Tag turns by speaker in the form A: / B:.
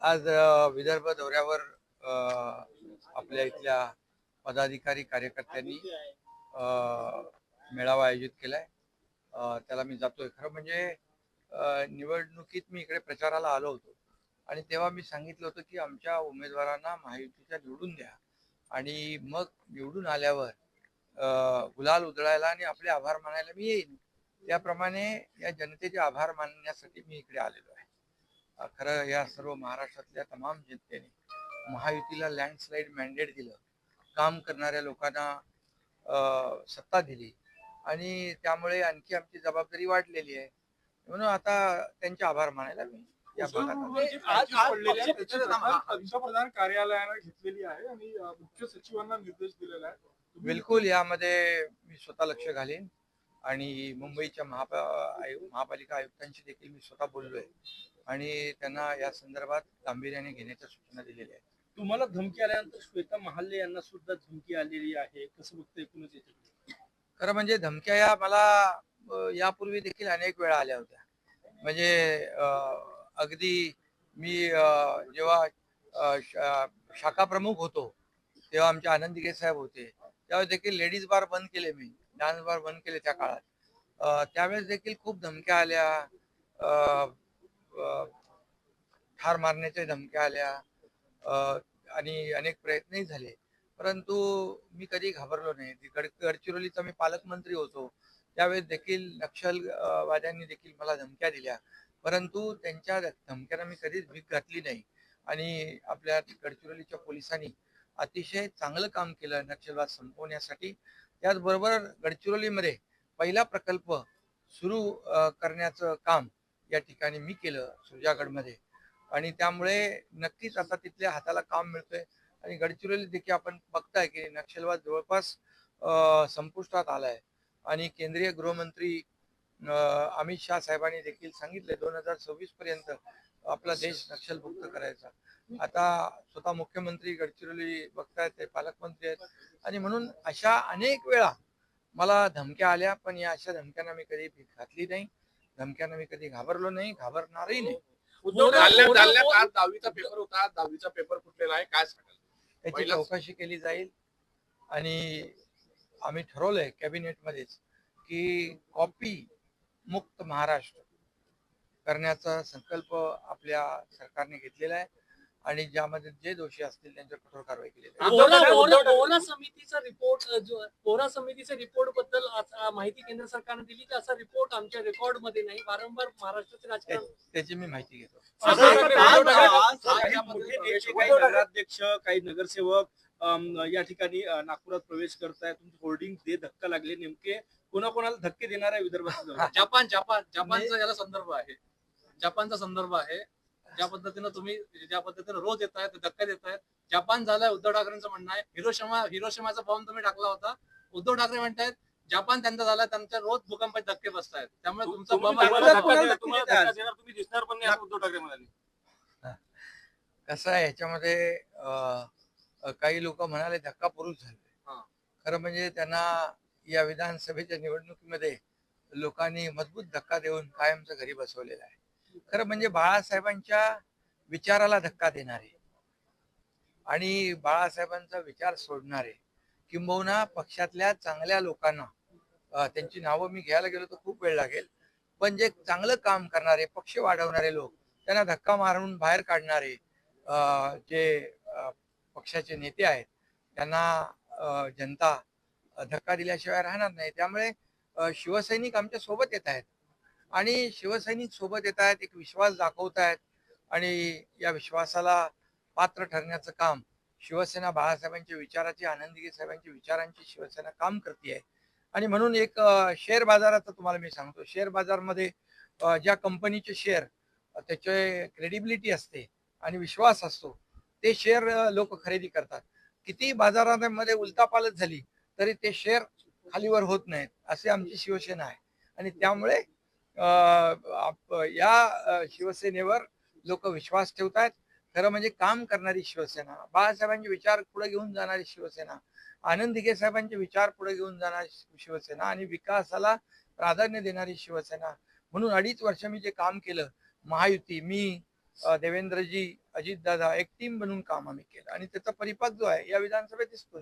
A: आज विदर्भ दौऱ्यावर आपल्या इथल्या पदाधिकारी कार्यकर्त्यांनी मेळावा आयोजित केलाय. त्याला मी जातोय. खरं म्हणजे निवडणुकीत मी इकडे प्रचाराला आलो होतो. आणि तेव्हा मी सांगितलं होतं की आमच्या उमेदवारांना महायुतीच्या निवडून द्या. आणि मग निवडून आल्यावर गुलाल उधळायला आणि आपले आभार मानायला मी येईन. त्याप्रमाणे या जनतेचे आभार मानण्यासाठी मी इकडे आलेलो आहे. खरं या सर्व महाराष्ट्रातल्या तमाम जनतेने महायुतीला लँडस्लाईड मॅन्डेट दिलं. काम करणाऱ्या लोकांना सत्ता दिली. आणि त्यामुळे आणखी आमची जबाबदारी वाढलेली आहे. म्हणून आता त्यांचे आभार मानायला मी
B: पंतप्रधान कार्यालयानं घेतलेली आहे आणि मुख्य सचिवांना निर्देश दिलेला आहे
A: बिलकुल यामध्ये मी स्वतः लक्ष घालीन. आणि मुंबईच्या महापा आयु महापालिका आयुक्तांशी देखील मी स्वतः बोललोय. आणि त्यांना या संदर्भात गांभीर्याने घेण्याच्या सूचना दिलेल्या आहेत.
C: तुम्हाला धमकी आल्यानंतर श्वेता महाले यांना सुद्धा धमकी आलेली आहे. कसं बघतं एकूणच याच्याकडे?
A: खरं म्हणजे धमक्या या मला अ, यापूर्वी देखील अनेक वेळा आल्या होत्या. म्हणजे अ, अगदी मी अ, जेव्हा अ, शा- शाखा प्रमुख होतो तेव्हा आमचे आनंद साहेब होते त्यावेळेस देखील लेडीज बार बंद केले मी. डान्स बार बंद केले त्या काळात त्यावेळेस देखील खूप धमक्या आल्या. ठार मारण्याच्या धमक्या आल्या. आणि अनेक प्रयत्नही झाले. परंतु मी कधी घाबरलो नाही. गड गडचिरोलीचा मी पालकमंत्री होतो. त्यावेळेस देखील नक्षलवाद्यांनी देखील मला धमक्या दिल्या. परंतु त्यांच्या धमक्यांना मी कधीच भीक घातली नाही. आणि आपल्या गडचिरोलीच्या पोलिसांनी अतिशय चांगलं काम केलं नक्षलवाद संपवण्यासाठी. त्याचबरोबर गडचिरोलीमध्ये पहिला प्रकल्प सुरू करण्याचं काम या ठिकाणी मी केलं सुरजागडमध्ये आणि त्यामुळे नक्कीच आता तिथल्या हाताला काम मिळतंय. आणि गडचिरोली देखील आपण बघताय की नक्षलवाद जवळपास संपुष्टात आलाय. आणि केंद्रीय गृहमंत्री अमित शहा साहेबांनी देखील सांगितले दोन हजार सव्वीस पर्यंत आपला देश नक्षलमुक्त करायचा. आता स्वतः मुख्यमंत्री गडचिरोली बघतायत ते पालकमंत्री आहेत. आणि म्हणून अशा अनेक वेळा मला धमक्या आल्या पण या अशा धमक्यांना मी कधी घातली नाही. धमक्यांना मी कधी घाबरलो नाही घाबरणारही नाही.
D: दहावीचा पेपर होता. दहावीचा पेपर फुटलेला आहे काय
A: त्याची चौकशी केली जाईल. आणि आम्ही ठरवलंय कॅबिनेटमध्येच की कॉपी मुक्त महाराष्ट्र करण्याचा संकल्प आपल्या सरकारने घेतलेला आहे. आणि ज्यामध्ये जे दोषी असतील त्यांच्यावर कठोर कारवाई केली
E: समितीचा रिपोर्ट ओला समितीच्या रिपोर्टबद्दल माहिती केंद्र सरकारने दिली. की असा रिपोर्ट आमच्या रेकॉर्डमध्ये नाही. वारंवार महाराष्ट्राचे राजकारण
A: त्या- त्याची मी माहिती घेतो.
C: काही नगराध्यक्ष काही नगरसेवक या ठिकाणी नागपुरात प्रवेश करताय तुमचे होर्डिंग दे धक्का लागले नेमके. कोणाकोणाला धक्के देणार आहे विदर्भात
F: जपान जपान. जपानचा याला संदर्भ आहे. जपानचा संदर्भ आहे. ज्या पद्धतीनं तुम्ही ज्या पद्धतीनं रोज येत आहेत धक्का देत आहेत. जपान झालाय उद्धव ठाकरेंचं म्हणणं आहे. हिरोशिमा हिरोशिमाचा बॉम्ब तुम्ही टाकला होता. उद्धव ठाकरे म्हणतायत जपान त्यांचा झाला त्यांच्या रोज भूकंपात धक्के बसतायत. त्यामुळे तुमचा
C: तुम्ही दिसणार पण नाही उद्धव ठाकरे म्हणाले.
A: कसं आहे अं, काही लोक म्हणाले धक्का पुरुष झाले.
F: हा.
A: खरं म्हणजे त्यांना या विधानसभेच्या निवडणुकीमध्ये लोकांनी मजबूत धक्का देऊन कायमचं घरी बसवलेलं आहे. खरं म्हणजे बाळासाहेबांच्या विचाराला धक्का देणारे आणि बाळासाहेबांचा विचार सोडणारे किंबहुना पक्षातल्या चांगल्या लोकांना त्यांची नावं मी घ्यायला गेलो तर खूप वेळ लागेल पण जे चांगलं काम करणारे पक्ष वाढवणारे लोक त्यांना धक्का मारून बाहेर काढणारे अं, जे पक्षाचे नेते आहेत त्यांना जनता धक्का दिल्याशिवाय राहणार नाही. त्यामुळे शिवसैनिक आमच्यासोबत येत आहेत. आणि शिवसैनिक सोबत येत आहेत एक विश्वास दाखवत आहेत आणि या विश्वासाला पात्र ठरण्याचं काम शिवसेना बाळासाहेबांच्या विचाराची आनंदगी साहेबांच्या विचारांची शिवसेना काम करते आहे आणि म्हणून एक शेअर बाजाराचं तुम्हाला मी सांगतो. शेअर बाजारमध्ये ज्या कंपनीचे शेअर त्याचे क्रेडिबिलिटी असते आणि विश्वास असतो ते शेअर लोक खरेदी करतात. किती बाजारामध्ये उलतापालत झाली तरी ते शेअर खालीवर होत नाहीत असे आमची शिवसेना आहे. आणि त्यामुळे अं, या शिवसेनेवर लोक विश्वास ठेवत आहेत खरं म्हणजे काम करणारी शिवसेना बाळासाहेबांचे विचार पुढे घेऊन जाणारी शिवसेना आनंद दिघे साहेबांचे विचार पुढे घेऊन जाणारी शिवसेना आणि विकासाला प्राधान्य देणारी शिवसेना. म्हणून अडीच वर्ष मी जे काम केलं महायुती मी देवेंद्रजी अजितदादा एक टीम बनवून काम आम्ही केलं. आणि त्याचा परिपाक जो आहे या विधानसभेत दिसतोय.